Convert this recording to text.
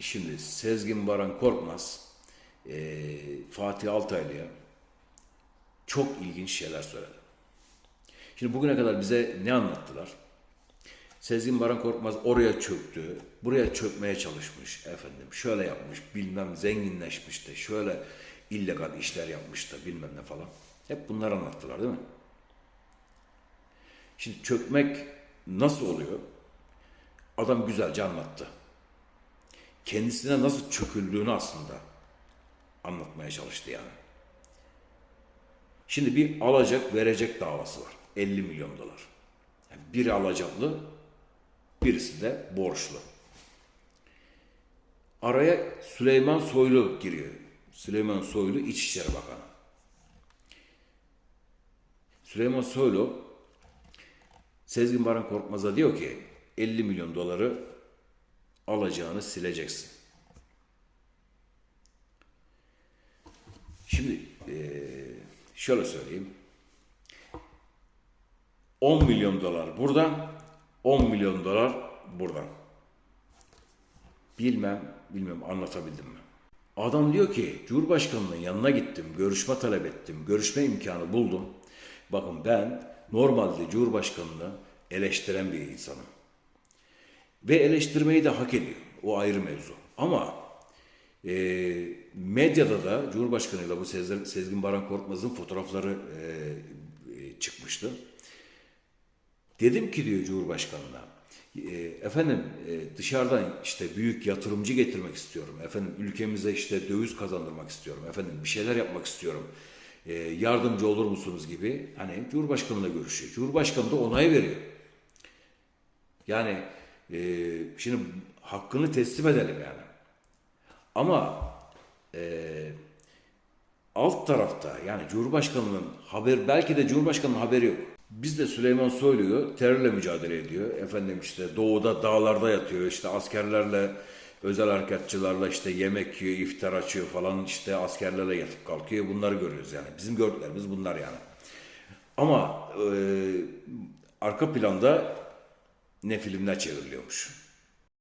Şimdi Sezgin Baran Korkmaz e, Fatih Altaylı'ya çok ilginç şeyler söyledi. Şimdi bugüne kadar bize ne anlattılar? Sezgin Baran Korkmaz oraya çöktü, buraya çökmeye çalışmış efendim. Şöyle yapmış, bilmem zenginleşmiş de, şöyle illegal işler yapmış da bilmem ne falan. Hep bunları anlattılar değil mi? Şimdi çökmek nasıl oluyor? Adam güzelce anlattı. Kendisine nasıl çöküldüğünü aslında anlatmaya çalıştı yani. Şimdi bir alacak verecek davası var. 50 milyon dolar. Yani biri alacaklı, birisi de borçlu. Araya Süleyman Soylu giriyor. Süleyman Soylu İçişleri Bakanı. Süleyman Soylu Sezgin Baran Korkmaz'a diyor ki 50 milyon doları alacağını sileceksin. Şimdi eee, şöyle söyleyeyim. 10 milyon dolar buradan, 10 milyon dolar buradan. Bilmem, bilmem anlatabildim mi? Adam diyor ki Cumhurbaşkanının yanına gittim, görüşme talep ettim, görüşme imkanı buldum. Bakın ben normalde Cumhurbaşkanını eleştiren bir insanım. Ve eleştirmeyi de hak ediyor. O ayrı mevzu. Ama e, medyada da Cumhurbaşkanıyla bu Sezgin, Sezgin Baran Korkmaz'ın fotoğrafları e, e, çıkmıştı. Dedim ki diyor Cumhurbaşkanı'na, e, efendim e, dışarıdan işte büyük yatırımcı getirmek istiyorum. Efendim ülkemize işte döviz kazandırmak istiyorum. Efendim bir şeyler yapmak istiyorum. E, yardımcı olur musunuz gibi. Hani Cumhurbaşkanı'yla görüşüyor. Cumhurbaşkanı da onay veriyor. Yani e, şimdi hakkını teslim edelim yani. Ama e, alt tarafta yani Cumhurbaşkanı'nın haber belki de Cumhurbaşkanı'nın haberi yok. Biz de Süleyman Soylu'yu terörle mücadele ediyor. Efendim işte doğuda dağlarda yatıyor. işte askerlerle özel harekatçılarla işte yemek yiyor, iftar açıyor falan işte askerlerle yatıp kalkıyor. Bunları görüyoruz yani. Bizim gördüklerimiz bunlar yani. Ama e, arka planda ne filmler çevriliyormuş.